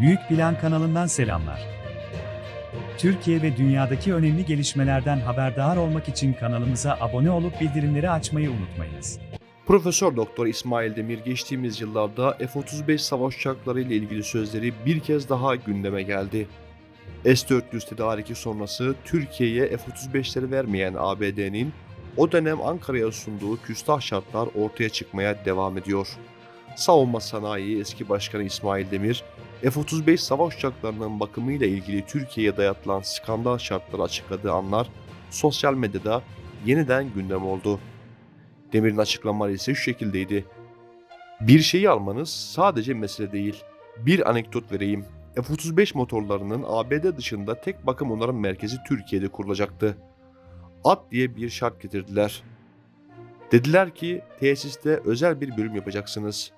Büyük Plan kanalından selamlar. Türkiye ve dünyadaki önemli gelişmelerden haberdar olmak için kanalımıza abone olup bildirimleri açmayı unutmayınız. Profesör Doktor İsmail Demir geçtiğimiz yıllarda F-35 savaş uçakları ile ilgili sözleri bir kez daha gündeme geldi. S-400 tedariki sonrası Türkiye'ye F-35'leri vermeyen ABD'nin o dönem Ankara'ya sunduğu küstah şartlar ortaya çıkmaya devam ediyor. Savunma Sanayi eski başkanı İsmail Demir, F-35 savaş uçaklarının bakımıyla ilgili Türkiye'ye dayatılan skandal şartları açıkladığı anlar sosyal medyada yeniden gündem oldu. Demir'in açıklamaları ise şu şekildeydi. Bir şeyi almanız sadece mesele değil. Bir anekdot vereyim. F-35 motorlarının ABD dışında tek bakım onarım merkezi Türkiye'de kurulacaktı. AT diye bir şart getirdiler. Dediler ki tesiste özel bir bölüm yapacaksınız.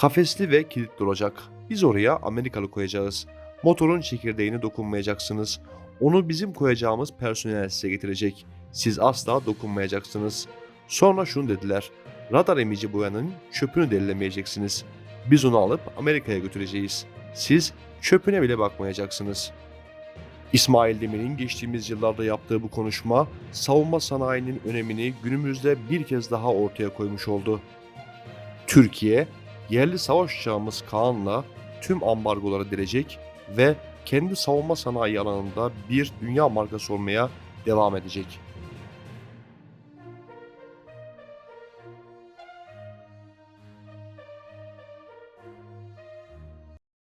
Kafesli ve kilitli olacak. Biz oraya Amerikalı koyacağız. Motorun çekirdeğine dokunmayacaksınız. Onu bizim koyacağımız personel size getirecek. Siz asla dokunmayacaksınız. Sonra şunu dediler. Radar emici boyanın çöpünü delilemeyeceksiniz. Biz onu alıp Amerika'ya götüreceğiz. Siz çöpüne bile bakmayacaksınız. İsmail Demir'in geçtiğimiz yıllarda yaptığı bu konuşma savunma sanayinin önemini günümüzde bir kez daha ortaya koymuş oldu. Türkiye, yerli savaş uçağımız Kaan'la tüm ambargolara direcek ve kendi savunma sanayi alanında bir dünya markası olmaya devam edecek.